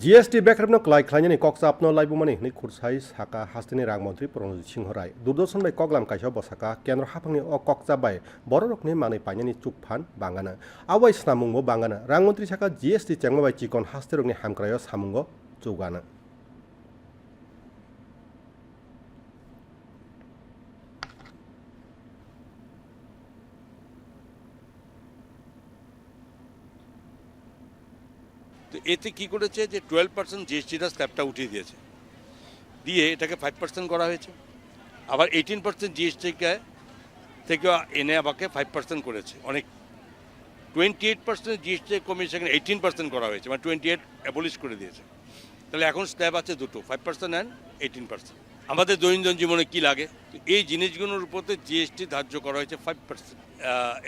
GST ব্যাকরেবনো ক্লাই খ্লাইনি cock আপন লাইবুমানি নি খুরসাই সাকা হাস্তিনি রাজমন্ত্রী প্রণজিৎ সিংহ রায়। দূরদর্শন by কগলাম কাইস বসাকা কেন্দ্র হাফাংনি অ ককচা বাই বড় রকনি মানি পাইনি চুকফান বাঙ্গানা আওয়াই সামুঙ্গ বাঙ্গানা রাজমন্ত্রী সাকা জিএসটি চেংমা বাই চিকন হাস্তি রকনি হামক্রায় সামুঙ্গ চৌগানা। তো এতে কি করেছে যে টুয়েলভ পার্সেন্ট জিএসটিটা স্ল্যাবটা উঠিয়ে দিয়েছে। দিয়ে এটাকে ফাইভ পার্সেন্ট করা হয়েছে। আবার এইটিন পার্সেন্ট জিএসটিকে থেকে এনে আমাকে ফাইভ পার্সেন্ট করেছে, অনেক। টোয়েন্টি এইট পার্সেন্ট জিএসটি কমিয়ে সেখানে এইটিন পার্সেন্ট করা হয়েছে মানে টোয়েন্টি এইট অ্যাবলিশ করে দিয়েছে। তাহলে এখন স্ল্যাব আছে দুটো five percent and eighteen percent আমাদের দৈনন্দিন জীবনে কি লাগে? এই জিনিসগুলোর উপরে জিএসটি ধার্য করা হয়েছে ফাইভ পার্সেন্ট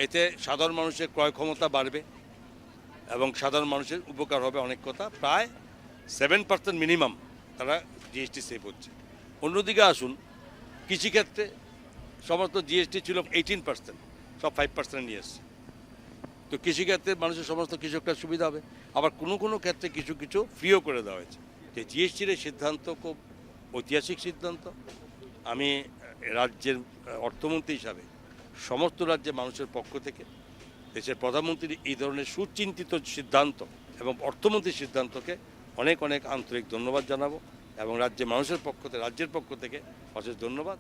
এতে সাধারণ মানুষের ক্রয় ক্ষমতা বাড়বে। এবং সাধারণ মানুষের উপকার হবে অনেক কথা। প্রায় সেভেন পার্সেন্ট মিনিমাম তারা জিএসটি সেভ হচ্ছে। অন্যদিকে আসুন, কৃষিক্ষেত্রে সমস্ত জিএসটি ছিল এইটিন পার্সেন্ট সব ফাইভ পার্সেন্ট নিয়ে এসছে। তো কৃষিক্ষেত্রে মানুষের সমস্ত কৃষকরা সুবিধা হবে। আবার কোনো কোনো ক্ষেত্রে কিছু কিছু ফ্রিও করে দেওয়া হয়েছে। যে জিএসটির এই সিদ্ধান্ত খুব ঐতিহাসিক সিদ্ধান্ত। আমি রাজ্যের অর্থমন্ত্রী হিসাবে সমস্ত রাজ্যের মানুষের পক্ষ থেকে দেশের প্রধানমন্ত্রীর এই ধরনের সুচিন্তিত সিদ্ধান্ত এবং অর্থমন্ত্রীর সিদ্ধান্তকে অনেক অনেক আন্তরিক ধন্যবাদ জানাব এবং রাজ্যের মানুষের পক্ষ থেকে, রাজ্যের পক্ষ থেকে অশেষ ধন্যবাদ।